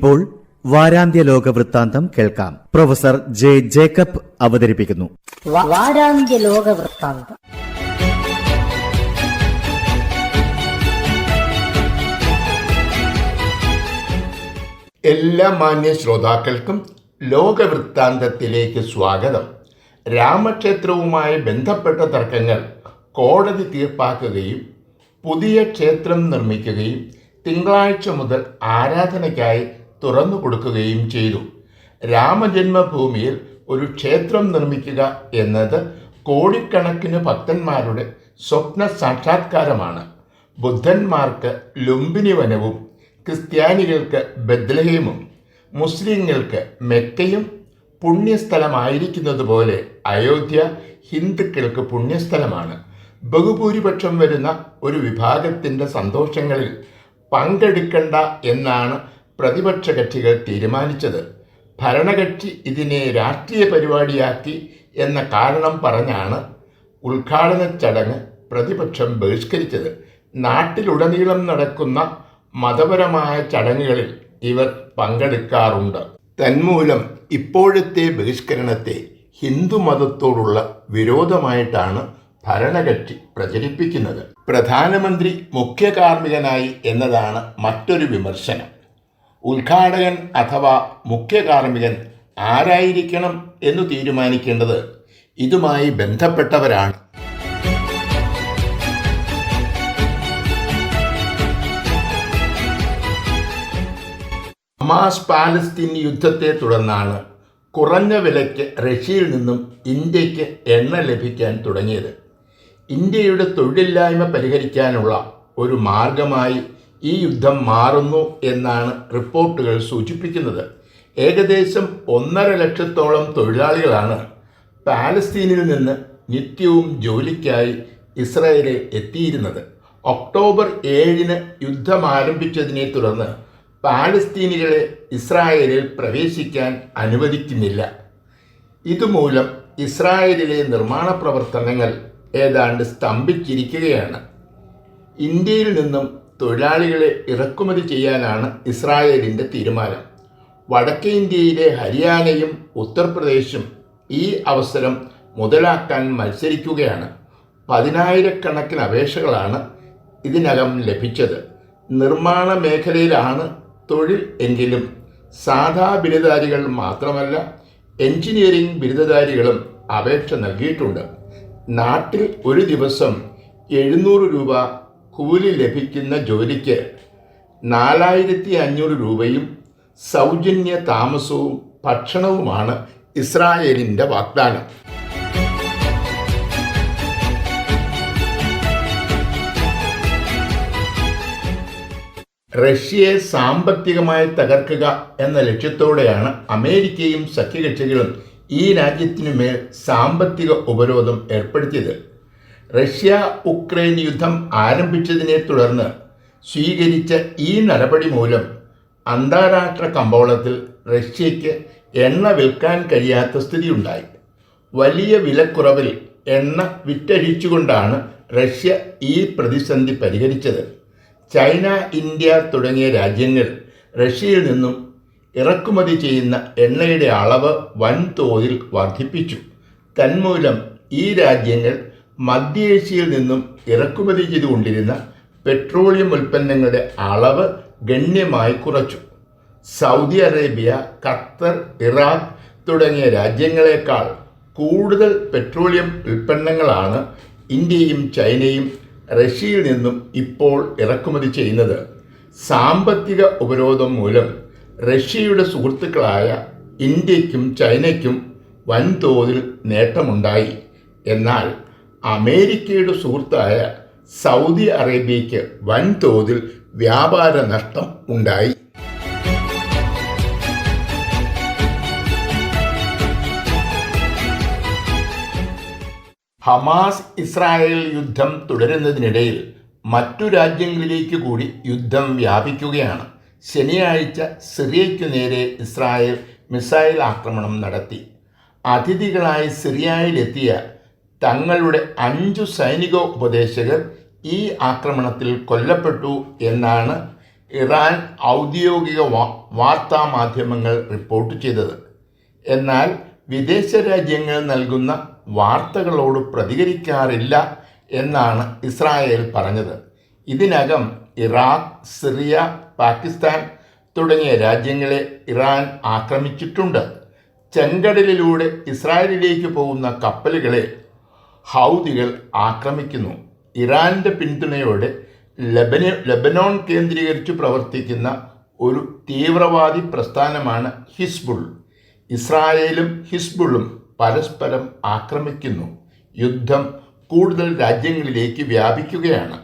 ഇപ്പോൾ വാരാന്ത്യ ലോക വൃത്താന്തം കേൾക്കാം. പ്രൊഫസർ ജെ ജേക്കബ് അവതരിപ്പിക്കുന്നു. വാരാന്ത്യ ലോക വൃത്താന്തം എല്ലാ മാന്യ ശ്രോതാക്കൾക്കും ലോകവൃത്താന്തത്തിലേക്ക് സ്വാഗതം. രാമക്ഷേത്രവുമായി ബന്ധപ്പെട്ട തർക്കങ്ങൾ കോടതി തീർപ്പാക്കുകയും പുതിയ ക്ഷേത്രം നിർമ്മിക്കുകയും തിങ്കളാഴ്ച മുതൽ ആരാധനയ്ക്കായി തുറന്നു കൊടുക്കുകയും ചെയ്തു. രാമജന്മഭൂമിയിൽ ഒരു ക്ഷേത്രം നിർമ്മിക്കുക എന്നത് കോടിക്കണക്കിന് ഭക്തന്മാരുടെ സ്വപ്ന സാക്ഷാത്കാരമാണ്. ബുദ്ധന്മാർക്ക് ലുംബിനി വനവും ക്രിസ്ത്യാനികൾക്ക് ബദ്ലഹേമും മുസ്ലിങ്ങൾക്ക് മെക്കയും പുണ്യസ്ഥലമായിരിക്കുന്നതുപോലെ അയോധ്യ ഹിന്ദുക്കൾക്ക് പുണ്യസ്ഥലമാണ്. ബഹുഭൂരിപക്ഷം വരുന്ന ഒരു വിഭാഗത്തിന്റെ സന്തോഷങ്ങളിൽ പങ്കെടുക്കണ്ട എന്നാണ് പ്രതിപക്ഷ കക്ഷികൾ തീരുമാനിച്ചത്. ഭരണകക്ഷി ഇതിനെ രാഷ്ട്രീയ പരിപാടിയാക്കി എന്ന കാരണം പറഞ്ഞാണ് ഉദ്ഘാടന ചടങ്ങ് പ്രതിപക്ഷം ബഹിഷ്കരിച്ചത്. നാട്ടിലുടനീളം നടക്കുന്ന മതപരമായ ചടങ്ങുകളിൽ ഇവർ പങ്കെടുക്കാറുണ്ട്. തന്മൂലം ഇപ്പോഴത്തെ ബഹിഷ്കരണത്തെ ഹിന്ദുമതത്തോടുള്ള വിരോധമായിട്ടാണ് ഭരണകക്ഷി പ്രചരിപ്പിക്കുന്നത്. പ്രധാനമന്ത്രി മുഖ്യ കാർമ്മികനായി എന്നതാണ് മറ്റൊരു വിമർശനം. ഉദ്ഘാടകൻ അഥവാ മുഖ്യ കാർമ്മികൻ ആരായിരിക്കണം എന്ന് തീരുമാനിക്കേണ്ടത് ഇതുമായി ബന്ധപ്പെട്ടവരാണ്. ഹമാസ് പാലസ്തീൻ യുദ്ധത്തെ തുടർന്നാണ് കുറഞ്ഞ വിലയ്ക്ക് റഷ്യയിൽ നിന്നും ഇന്ത്യയ്ക്ക് എണ്ണ ലഭിക്കാൻ തുടങ്ങിയത്. ഇന്ത്യയുടെ തൊഴിലില്ലായ്മ പരിഹരിക്കാനുള്ള ഒരു മാർഗമായി ഈ യുദ്ധം മാറുന്നു എന്നാണ് റിപ്പോർട്ടുകൾ സൂചിപ്പിക്കുന്നത്. ഏകദേശം ഒന്നര ലക്ഷത്തോളം തൊഴിലാളികളാണ് പാലസ്തീനിൽ നിന്ന് നിത്യവും ജോലിക്കായി ഇസ്രായേലിൽ എത്തിയിരുന്നത്. ഒക്ടോബർ ഏഴിന് യുദ്ധം ആരംഭിച്ചതിനെ തുടർന്ന് പാലസ്തീനികളെ ഇസ്രായേലിൽ പ്രവേശിക്കാൻ അനുവദിക്കുന്നില്ല. ഇതുമൂലം ഇസ്രായേലിലെ നിർമ്മാണ പ്രവർത്തനങ്ങൾ ഏതാണ്ട് സ്തംഭിച്ചിരിക്കുകയാണ്. ഇന്ത്യയിൽ നിന്നും തൊഴിലാളികളെ ഇറക്കുമതി ചെയ്യാനാണ് ഇസ്രായേലിന്റെ തീരുമാനം. വടക്കേ ഇന്ത്യയിലെ ഹരിയാനയും ഉത്തർപ്രദേശും ഈ അവസരം മുതലാക്കാൻ മത്സരിക്കുകയാണ്. പതിനായിരക്കണക്കിന് അപേക്ഷകളാണ് ഇതിനകം ലഭിച്ചത്. നിർമ്മാണ മേഖലയിലാണ് തൊഴിൽ എങ്കിലും സാധാ ബിരുദധാരികൾ മാത്രമല്ല എഞ്ചിനീയറിംഗ് ബിരുദധാരികളും അപേക്ഷ നൽകിയിട്ടുണ്ട്. നാട്ടിൽ ഒരു ദിവസം എഴുന്നൂറ് രൂപ കൂലി ലഭിക്കുന്ന ജോലിക്ക് നാലായിരത്തി അഞ്ഞൂറ് രൂപയും സൗജന്യ താമസവും ഭക്ഷണവുമാണ് ഇസ്രായേലിന്റെ വാഗ്ദാനം. റഷ്യയെ സാമ്പത്തികമായി തകർക്കുക എന്ന ലക്ഷ്യത്തോടെയാണ് അമേരിക്കയും സഖ്യകക്ഷികളും ഈ രാജ്യത്തിനുമേൽ സാമ്പത്തിക ഉപരോധം ഏർപ്പെടുത്തിയത്. റഷ്യ ഉക്രൈൻ യുദ്ധം ആരംഭിച്ചതിനെ തുടർന്ന് സ്വീകരിച്ച ഈ നടപടി മൂലം അന്താരാഷ്ട്ര കമ്പോളത്തിൽ റഷ്യയ്ക്ക് എണ്ണ വിൽക്കാൻ കഴിയാത്ത സ്ഥിതിയുണ്ടായി. വലിയ വിലക്കുറവിൽ എണ്ണ വിറ്റഴിച്ചുകൊണ്ടാണ് റഷ്യ ഈ പ്രതിസന്ധി പരിഹരിച്ചത്. ചൈന ഇന്ത്യ തുടങ്ങിയ രാജ്യങ്ങൾ റഷ്യയിൽ നിന്നും ഇറക്കുമതി ചെയ്യുന്ന എണ്ണയുടെ അളവ് വൻതോതിൽ വർദ്ധിപ്പിച്ചു. തന്മൂലം ഈ രാജ്യങ്ങൾ മധ്യേഷ്യയിൽ നിന്നും ഇറക്കുമതി ചെയ്തുകൊണ്ടിരുന്ന പെട്രോളിയം ഉൽപ്പന്നങ്ങളുടെ അളവ് ഗണ്യമായി കുറച്ചു. സൗദി അറേബ്യ ഖത്തർ ഇറാഖ് തുടങ്ങിയ രാജ്യങ്ങളെക്കാൾ കൂടുതൽ പെട്രോളിയം ഉൽപ്പന്നങ്ങളാണ് ഇന്ത്യയും ചൈനയും റഷ്യയിൽ നിന്നും ഇപ്പോൾ ഇറക്കുമതി ചെയ്യുന്നത്. സാമ്പത്തിക ഉപരോധം മൂലം റഷ്യയുടെ സുഹൃത്തുക്കളായ ഇന്ത്യക്കും ചൈനയ്ക്കും വൻതോതിൽ നേട്ടമുണ്ടായി. എന്നാൽ അമേരിക്കയുടെ സുഹൃത്തായ സൗദി അറേബ്യയ്ക്ക് വൻതോതിൽ വ്യാപാര നഷ്ടം ഉണ്ടായി. ഹമാസ് ഇസ്രായേൽ യുദ്ധം തുടരുന്നതിനിടയിൽ മറ്റു രാജ്യങ്ങളിലേക്ക് കൂടി യുദ്ധം വ്യാപിക്കുകയാണ്. ശനിയാഴ്ച സിറിയയ്ക്കു നേരെ ഇസ്രായേൽ മിസൈൽ ആക്രമണം നടത്തി. അതിഥികളായി സിറിയയിലെത്തിയ തങ്ങളുടെ അഞ്ചു സൈനിക ഉപദേശകർ ഈ ആക്രമണത്തിൽ കൊല്ലപ്പെട്ടു എന്നാണ് ഇറാൻ ഔദ്യോഗിക വാർത്താ മാധ്യമങ്ങൾ റിപ്പോർട്ട് ചെയ്തത്. എന്നാൽ വിദേശ രാജ്യങ്ങൾ നൽകുന്ന വാർത്തകളോട് പ്രതികരിക്കാറില്ല എന്നാണ് ഇസ്രായേൽ പറഞ്ഞത്. ഇതിനകം ഇറാഖ് സിറിയ പാകിസ്ഥാൻ തുടങ്ങിയ രാജ്യങ്ങളെ ഇറാൻ ആക്രമിച്ചിട്ടുണ്ട്. ചെങ്കടലിലൂടെ ഇസ്രായേലിലേക്ക് പോകുന്ന കപ്പലുകളെ ഹൗദികൾ ആക്രമിക്കുന്നു. ഇറാന്റെ പിന്തുണയോടെ ലബന ലബനോൺ കേന്ദ്രീകരിച്ച് പ്രവർത്തിക്കുന്ന ഒരു തീവ്രവാദി പ്രസ്ഥാനമാണ് ഹിസ്ബുൾ. ഇസ്രായേലും ഹിസ്ബുളും പരസ്പരം ആക്രമിക്കുന്നു. യുദ്ധം കൂടുതൽ രാജ്യങ്ങളിലേക്ക് വ്യാപിക്കുകയാണ്.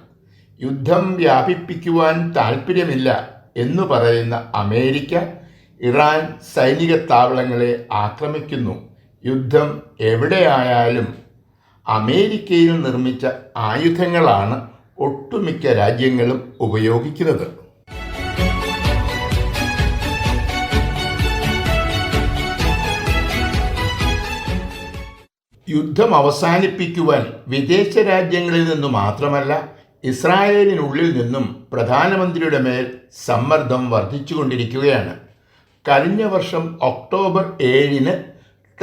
യുദ്ധം വ്യാപിപ്പിക്കുവാൻ താൽപ്പര്യമില്ല എന്ന് പറയുന്ന അമേരിക്ക ഇറാൻ സൈനിക താവളങ്ങളെ ആക്രമിക്കുന്നു. യുദ്ധം എവിടെയായാലും അമേരിക്കയിൽ നിർമ്മിച്ച ആയുധങ്ങളാണ് ഒട്ടുമിക്ക രാജ്യങ്ങളും ഉപയോഗിക്കുന്നത്. യുദ്ധം അവസാനിപ്പിക്കുവാൻ വിദേശ രാജ്യങ്ങളിൽ നിന്നു മാത്രമല്ല ഇസ്രായേലിനുള്ളിൽ നിന്നും പ്രധാനമന്ത്രിയുടെ മേൽ സമ്മർദ്ദം വർദ്ധിച്ചുകൊണ്ടിരിക്കുകയാണ്. കഴിഞ്ഞ വർഷം ഒക്ടോബർ ഏഴിന്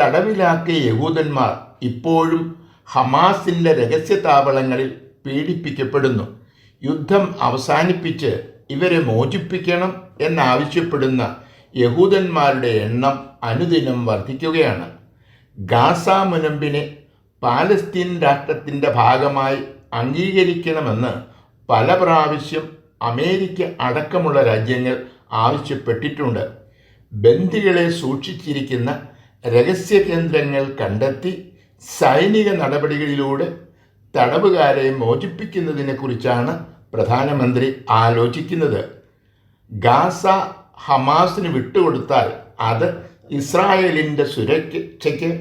തടവിലാക്കിയ യഹൂദന്മാർ ഇപ്പോഴും ഹമാസിന്റെ രഹസ്യ താവളങ്ങളിൽ പീഡിപ്പിക്കപ്പെടുന്നു. യുദ്ധം അവസാനിപ്പിച്ച് ഇവരെ മോചിപ്പിക്കണം എന്നാവശ്യപ്പെടുന്ന യഹൂദന്മാരുടെ എണ്ണം അനുദിനം വർദ്ധിക്കുകയാണ് ഗാസ മുനമ്പിനെ പാലസ്തീൻ രാഷ്ട്രത്തിന്റെ ഭാഗമായി അംഗീകരിക്കണമെന്ന് പല പ്രാവശ്യം അമേരിക്ക അടക്കമുള്ള രാജ്യങ്ങൾ ആവശ്യപ്പെട്ടിട്ടുണ്ട്. ബന്ദികളെ സൂക്ഷിച്ചിരിക്കുന്ന രഹസ്യ കേന്ദ്രങ്ങൾ കണ്ടെത്തി സൈനിക നടപടികളിലൂടെ തടവുകാരെ മോചിപ്പിക്കുന്നതിനെക്കുറിച്ചാണ് പ്രധാനമന്ത്രി ആലോചിക്കുന്നത്. ഗാസ ഹമാസിന് വിട്ടുകൊടുത്താൽ അത് ഇസ്രായേലിന്റെ സുരക്ഷയ്ക്ക്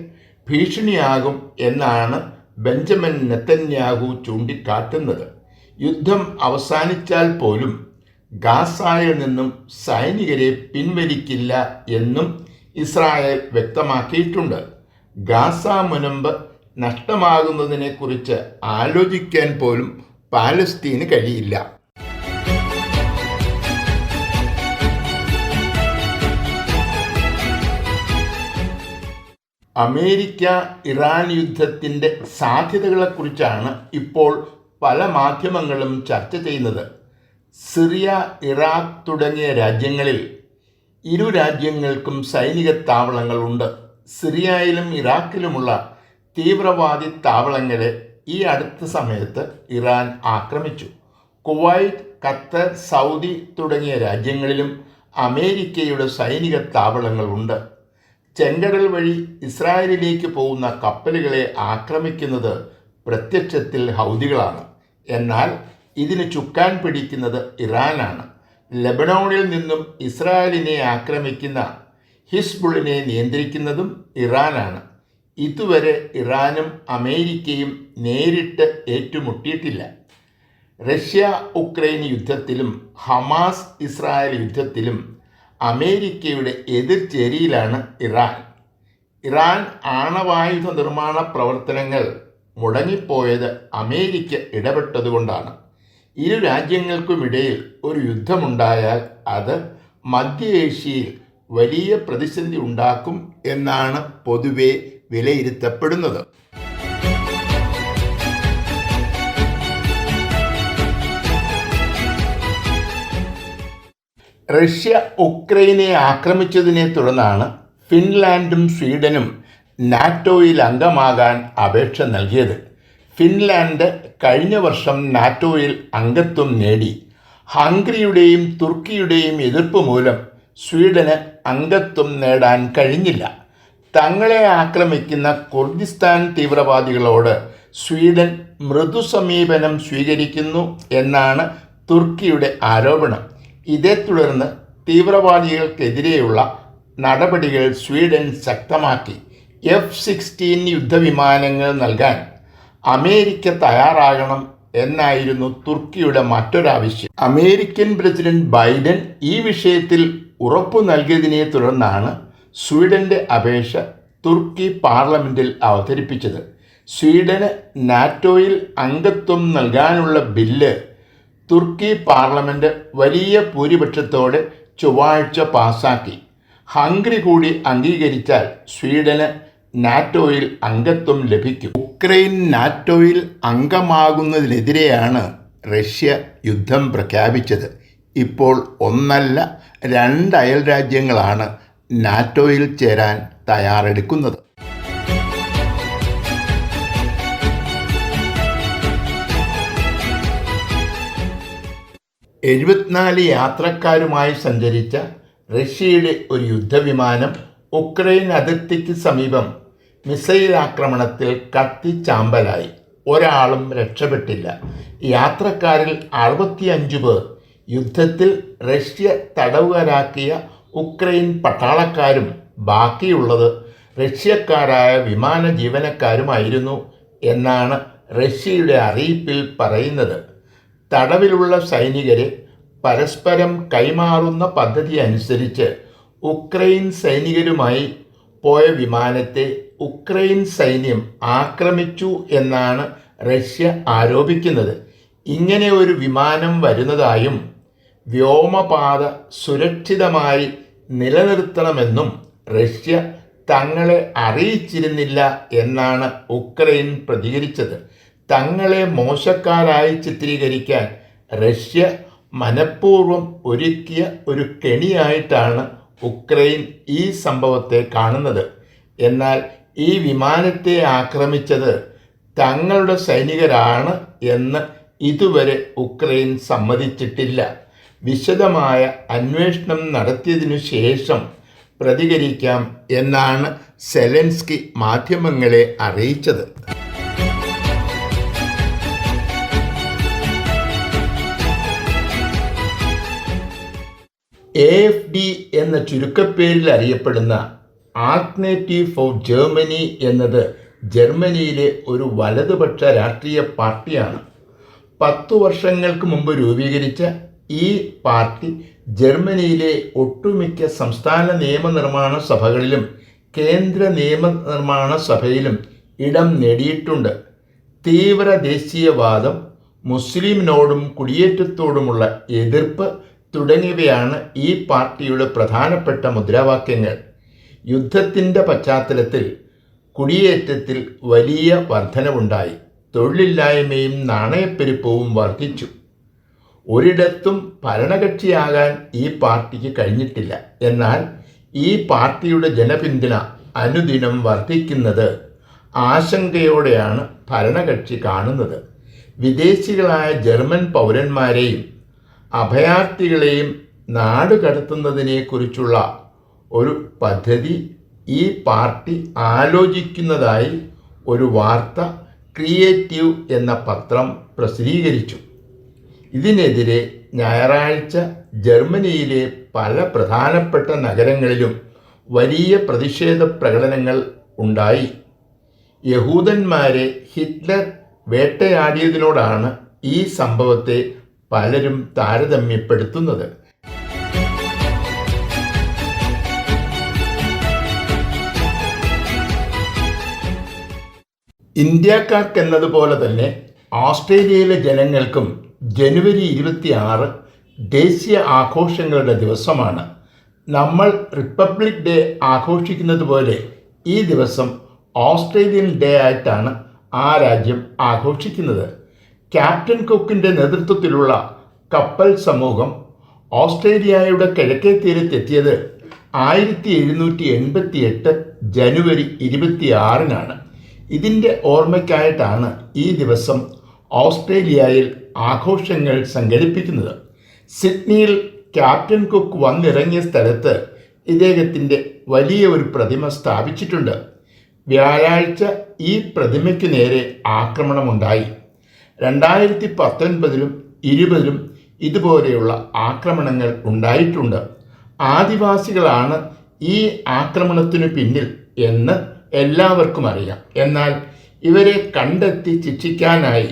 ഭീഷണിയാകും എന്നാണ് ബെഞ്ചമിൻ നെത്തന്യാഹു ചൂണ്ടിക്കാട്ടുന്നത്. യുദ്ധം അവസാനിച്ചാൽ പോലും ഗാസായിൽ നിന്നും സൈനികരെ പിൻവലിക്കില്ല എന്നും ഇസ്രായേൽ വ്യക്തമാക്കിയിട്ടുണ്ട്. ഗാസ മുനമ്പ് നഷ്ടമാകുന്നതിനെക്കുറിച്ച് ആലോചിക്കാൻ പോലും പാലസ്തീന് കഴിയില്ല. അമേരിക്ക ഇറാൻ യുദ്ധത്തിന്റെ സാധ്യതകളെക്കുറിച്ചാണ് ഇപ്പോൾ പല മാധ്യമങ്ങളും ചർച്ച ചെയ്യുന്നത്. സിറിയ ഇറാഖ് തുടങ്ങിയ രാജ്യങ്ങളിൽ ഇരു രാജ്യങ്ങൾക്കും സൈനിക താവളങ്ങളുണ്ട്. സിറിയയിലും ഇറാഖിലുമുള്ള തീവ്രവാദി താവളങ്ങളെ ഈ അടുത്ത സമയത്ത് ഇറാൻ ആക്രമിച്ചു. കുവൈറ്റ് ഖത്തർ സൗദി തുടങ്ങിയ രാജ്യങ്ങളിലും അമേരിക്കയുടെ സൈനിക താവളങ്ങളുണ്ട് ചെങ്കടൽ വഴി ഇസ്രായേലിലേക്ക് പോകുന്ന കപ്പലുകളെ ആക്രമിക്കുന്നത് പ്രത്യക്ഷത്തിൽ ഹൗദികളാണ്. എന്നാൽ ഇതിന് ചുക്കാൻ പിടിക്കുന്നത് ഇറാനാണ്. ലബനോണിൽ നിന്നും ഇസ്രായേലിനെ ആക്രമിക്കുന്ന ഹിസ്ബുളിനെ നിയന്ത്രിക്കുന്നതും ഇറാനാണ്. ഇതുവരെ ഇറാനും അമേരിക്കയും നേരിട്ട് ഏറ്റുമുട്ടിയിട്ടില്ല. റഷ്യ ഉക്രൈൻ യുദ്ധത്തിലും ഹമാസ് ഇസ്രായേൽ യുദ്ധത്തിലും അമേരിക്കയുടെ എതിർചേരിയിലാണ് ഇറാൻ. ഇറാൻ ആണവായുധ നിർമ്മാണ പ്രവർത്തനങ്ങൾ മുടങ്ങിപ്പോയത് അമേരിക്ക ഇടപെട്ടതുകൊണ്ടാണ്. ഇരു രാജ്യങ്ങൾക്കുമിടയിൽ ഒരു യുദ്ധമുണ്ടായാൽ അത് മധ്യ ഏഷ്യയിൽ വലിയ പ്രതിസന്ധി ഉണ്ടാക്കും എന്നാണ് പൊതുവെ വിലയിരുത്തപ്പെടുന്നത്. റഷ്യ ഉക്രൈനെ ആക്രമിച്ചതിനെ തുടർന്നാണ് ഫിൻലാൻഡും സ്വീഡനും നാറ്റോയിൽ അംഗമാകാൻ അപേക്ഷ നൽകിയത്. ഫിൻലാൻഡ് കഴിഞ്ഞ വർഷം നാറ്റോയിൽ അംഗത്വം നേടി. ഹംഗറിയുടെയും തുർക്കിയുടെയും എതിർപ്പ് മൂലം സ്വീഡന് അംഗത്വം നേടാൻ കഴിഞ്ഞില്ല. തങ്ങളെ ആക്രമിക്കുന്ന കുർദിസ്ഥാൻ തീവ്രവാദികളോട് സ്വീഡൻ മൃദു സമീപനം സ്വീകരിക്കുന്നു എന്നാണ് തുർക്കിയുടെ ആരോപണം. ഇതേ തുടർന്ന് തീവ്രവാദികൾക്കെതിരെയുള്ള നടപടികൾ സ്വീഡൻ ശക്തമാക്കി. എഫ് സിക്സ്റ്റീൻ യുദ്ധവിമാനങ്ങൾ നൽകാൻ അമേരിക്ക തയ്യാറാകണം എന്നായിരുന്നു തുർക്കിയുടെ മറ്റൊരാവശ്യം. അമേരിക്കൻ പ്രസിഡന്റ് ബൈഡൻ ഈ വിഷയത്തിൽ ഉറപ്പു നൽകിയതിനെ തുടർന്നാണ് സ്വീഡന്റെ അപേക്ഷ തുർക്കി പാർലമെന്റിൽ അവതരിപ്പിച്ചത്. സ്വീഡന് നാറ്റോയിൽ അംഗത്വം നൽകാനുള്ള ബില്ല് തുർക്കി പാർലമെന്റ് വലിയ ഭൂരിപക്ഷത്തോടെ ചൊവ്വാഴ്ച പാസാക്കി. ഹംഗറി കൂടി അംഗീകരിച്ചാൽ സ്വീഡന് നാറ്റോയിൽ അംഗത്വം ലഭിക്കും. ഉക്രൈൻ നാറ്റോയിൽ അംഗമാകുന്നതിനെതിരെയാണ് റഷ്യ യുദ്ധം പ്രഖ്യാപിച്ചത്. ഇപ്പോൾ ഒന്നല്ല രണ്ട് അയൽ രാജ്യങ്ങളാണ് നാറ്റോയിൽ ചേരാൻ തയ്യാറെടുക്കുന്നത്. എഴുപത്തിനാല് യാത്രക്കാരുമായി സഞ്ചരിച്ച റഷ്യയുടെ ഒരു യുദ്ധവിമാനം ഉക്രൈൻ അതിർത്തിക്ക് സമീപം മിസൈൽ ആക്രമണത്തിൽ കത്തിച്ചാമ്പലായി. ഒരാളും രക്ഷപ്പെട്ടില്ല. യാത്രക്കാരിൽ അറുപത്തിയഞ്ച് പേർ യുദ്ധത്തിൽ റഷ്യ തടവുകാരാക്കിയ ഉക്രൈൻ പട്ടാളക്കാരും ബാക്കിയുള്ളത് റഷ്യക്കാരായ വിമാന ജീവനക്കാരുമായിരുന്നു എന്നാണ് റഷ്യയുടെ അറിയിപ്പിൽ പറയുന്നത്. തടവിലുള്ള സൈനികരെ പരസ്പരം കൈമാറുന്ന പദ്ധതി അനുസരിച്ച് ഉക്രൈൻ സൈനികരുമായി പോയ വിമാനത്തെ ഉക്രൈൻ സൈന്യം ആക്രമിച്ചു എന്നാണ് റഷ്യ ആരോപിക്കുന്നത്. ഇങ്ങനെ ഒരു വിമാനം വരുന്നതായും വ്യോമപാത സുരക്ഷിതമായി നിലനിർത്തണമെന്നും റഷ്യ തങ്ങളെ അറിയിച്ചിരുന്നില്ല എന്നാണ് ഉക്രൈൻ പ്രതികരിച്ചത്. തങ്ങളെ മോശക്കാരായി ചിത്രീകരിക്കാൻ റഷ്യ മനഃപൂർവം ഒരുക്കിയ ഒരു കെണിയായിട്ടാണ് ഉക്രൈൻ ഈ സംഭവത്തെ കാണുന്നത്. എന്നാൽ ഈ വിമാനത്തെ ആക്രമിച്ചത് തങ്ങളുടെ സൈനികരാണ് എന്ന് ഇതുവരെ ഉക്രൈൻ സമ്മതിച്ചിട്ടില്ല. വിശദമായ അന്വേഷണം നടത്തിയതിനു ശേഷം പ്രതികരിക്കാം എന്നാണ് സെലൻസ്കി മാധ്യമങ്ങളെ അറിയിച്ചത്. എ എഫ് ഡി എന്ന ചുരുക്കപ്പേരിൽ അറിയപ്പെടുന്ന ആൾട്ടർനേറ്റീവ് ഫോർ ജർമ്മനി എന്നത് ജർമ്മനിയിലെ ഒരു വലതുപക്ഷ രാഷ്ട്രീയ പാർട്ടിയാണ്. പത്തു വർഷങ്ങൾക്ക് മുമ്പ് രൂപീകരിച്ച ഈ പാർട്ടി ജർമ്മനിയിലെ ഒട്ടുമിക്ക സംസ്ഥാന നിയമനിർമ്മാണ സഭകളിലും കേന്ദ്ര നിയമനിർമ്മാണ സഭയിലും ഇടം നേടിയിട്ടുണ്ട്. തീവ്ര ദേശീയവാദം മുസ്ലിമിനോടും കുടിയേറ്റത്തോടുമുള്ള എതിർപ്പ് തുടങ്ങിയവയാണ് ഈ പാർട്ടിയുടെ പ്രധാനപ്പെട്ട മുദ്രാവാക്യങ്ങൾ. യുദ്ധത്തിന്റെ പശ്ചാത്തലത്തിൽ കുടിയേറ്റത്തിൽ വലിയ വർധനവുണ്ടായി. തൊഴിലില്ലായ്മയും നാണയപ്പെരുപ്പവും വർദ്ധിച്ചു ഒരിടത്തും ഭരണകക്ഷിയാകാൻ ഈ പാർട്ടിക്ക് കഴിഞ്ഞിട്ടില്ല. എന്നാൽ ഈ പാർട്ടിയുടെ ജനപിന്തുണ അനുദിനം വർദ്ധിക്കുന്നത് ആശങ്കയോടെയാണ് ഭരണകക്ഷി കാണുന്നത്. വിദേശികളായ ജർമ്മൻ പൗരന്മാരെയും അഭയാർത്ഥികളെയും നാട് കടത്തുന്നതിനെക്കുറിച്ചുള്ള ഒരു പദ്ധതി ഈ പാർട്ടി ആലോചിക്കുന്നതായി ഒരു വാർത്ത ക്രിയേറ്റീവ് എന്ന പത്രം പ്രസിദ്ധീകരിച്ചു. ഇതിനെതിരെ ഞായറാഴ്ച ജർമ്മനിയിലെ പല പ്രധാനപ്പെട്ട നഗരങ്ങളിലും വലിയ പ്രതിഷേധ പ്രകടനങ്ങൾ ഉണ്ടായി. യഹൂദന്മാരെ ഹിറ്റ്ലർ വേട്ടയാടിയതിനോടാണ് ഈ സംഭവത്തെ പലരും താരതമ്യപ്പെടുത്തുന്നത്. ഇന്ത്യക്കാർക്കെന്നതുപോലെ തന്നെ ഓസ്ട്രേലിയയിലെ ജനങ്ങൾക്കും ജനുവരി ഇരുപത്തിയാറ് ദേശീയ ആഘോഷങ്ങളുടെ ദിവസമാണ്. നമ്മൾ റിപ്പബ്ലിക് ഡേ ആഘോഷിക്കുന്നത് പോലെ ഈ ദിവസം ഓസ്ട്രേലിയൻ ഡേ ആയിട്ടാണ് ആ രാജ്യം ആഘോഷിക്കുന്നത്. ക്യാപ്റ്റൻ കുക്കിന്റെ നേതൃത്വത്തിലുള്ള കപ്പൽ സമൂഹം ഓസ്ട്രേലിയയുടെ കിഴക്കേ തീരത്തെത്തിയത് ആയിരത്തി എഴുന്നൂറ്റി എൺപത്തി എട്ട് ജനുവരി ഇരുപത്തിയാറിനാണ്. ഇതിന്റെ ഓർമ്മയ്ക്കായിട്ടാണ് ഈ ദിവസം ഓസ്ട്രേലിയയിൽ ആഘോഷങ്ങൾ സംഘടിപ്പിക്കുന്നത്. സിഡ്നിയിൽ ക്യാപ്റ്റൻ കുക്ക് വന്നിറങ്ങിയ സ്ഥലത്ത് ഇദ്ദേഹത്തിന്റെ വലിയ ഒരു പ്രതിമ സ്ഥാപിച്ചിട്ടുണ്ട്. വ്യാഴാഴ്ച ഈ പ്രതിമയ്ക്ക് നേരെ ആക്രമണമുണ്ടായി. രണ്ടായിരത്തി പത്തൊൻപതിലും ഇരുപതിലും ഇതുപോലെയുള്ള ആക്രമണങ്ങൾ ഉണ്ടായിട്ടുണ്ട്. ആദിവാസികളാണ് ഈ ആക്രമണത്തിനു പിന്നിൽ എന്ന് എല്ലാവർക്കും അറിയാം. എന്നാൽ ഇവരെ കണ്ടെത്തി ശിക്ഷിക്കാനായി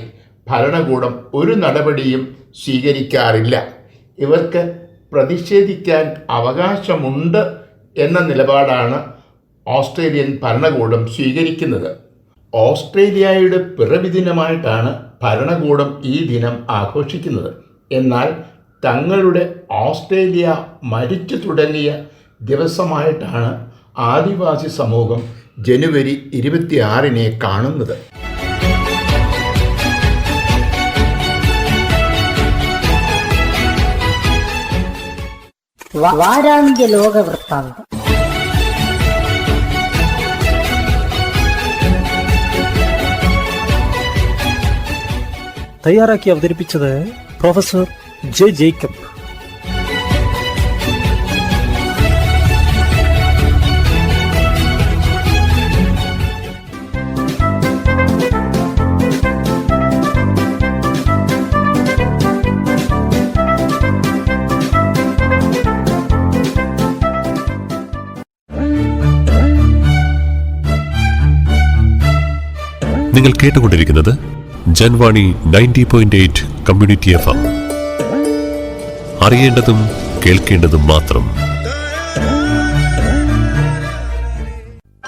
ഭരണകൂടം ഒരു നടപടിയും സ്വീകരിക്കാറില്ല. ഇവർക്ക് പ്രതിഷേധിക്കാൻ അവകാശമുണ്ട് എന്ന നിലപാടാണ് ഓസ്ട്രേലിയൻ ഭരണകൂടം സ്വീകരിക്കുന്നത്. ഓസ്ട്രേലിയയുടെ പിറവി ദിനമായിട്ടാണ് ഭരണകൂടം ഈ ദിനം ആഘോഷിക്കുന്നത്. എന്നാൽ തങ്ങളുടെ ഓസ്ട്രേലിയ മരിച്ചു തുടങ്ങിയ ദിവസമായിട്ടാണ് ആദിവാസി സമൂഹം ജനുവരി ഇരുപത്തിയാറിനെ കാണുന്നത്. വാരാന്ത്യ ലോക വൃത്താന്തം തയ്യാറാക്കി അവതരിപ്പിച്ചത് പ്രൊഫസർ ജെ ജേക്കബ്. നിങ്ങൾ കേട്ടുകൊണ്ടിരിക്കുന്നത് Janvani ninety point eight community F അറിയേണ്ടതും കേൾക്കേണ്ടതും മാത്രം